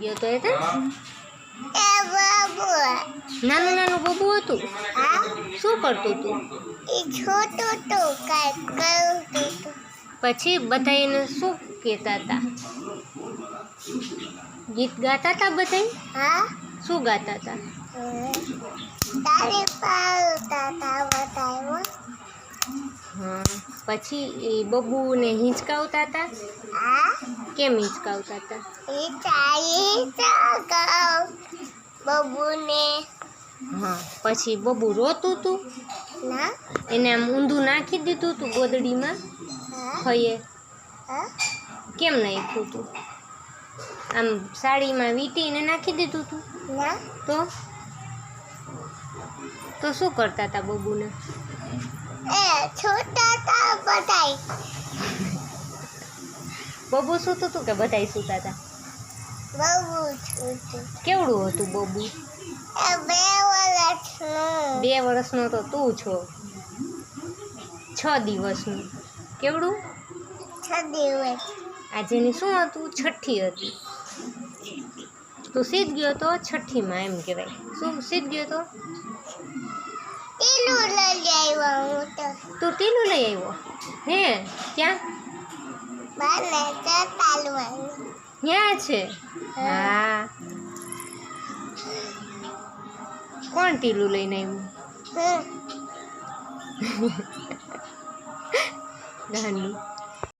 ગયો તો એ તો એ બાબુ નાનું નાનું બબુ હતું હા શું કરતું તું એ છોટું તું કાંઈ કરતું તું પછી બધા એને શું કહેતા હતા ગીત ગાતા હતા બધા હા શું ગાતા હતા તારી પાડતા તા બતાવ્યો હા પછી એ બબુને હિંચકાવતા હતા હા કેમ હિંચકાવતા હતા બબુને. હા પછી બબુ રોતું હતું ના. એને આમ ઊંધું નાખી દીધું હતું ગોદડીમાં? ખઈએ. હા. કેમ નાખ્યું હતું આમ સાડીમાં વીંટીને નાખી દીધું હતું ના. તો? તો શું કરતા હતા બબુને? એ છોટા તા બતાય બબુ સૂતું હતું કે બધાય સૂતા હતા કેવડું હતું બબુ? બે વર્ષનું બે વર્ષનો તો તું છો. છ દિવસનું. કેવડું? છ દિવસ. આજેની શું હતું? છઠ્ઠી હતી. તું સીધ ગયો તો છઠ્ઠીમાં એમ કહેવાય. શું સીધ ગયો તો? ટીલું લઈ આવ્યો તું ટીલું લઈ આવ્યો? હે ક્યાં? ક્યાં છે હા. કોણ ટીલું લઈને આવ્યું? નાનું.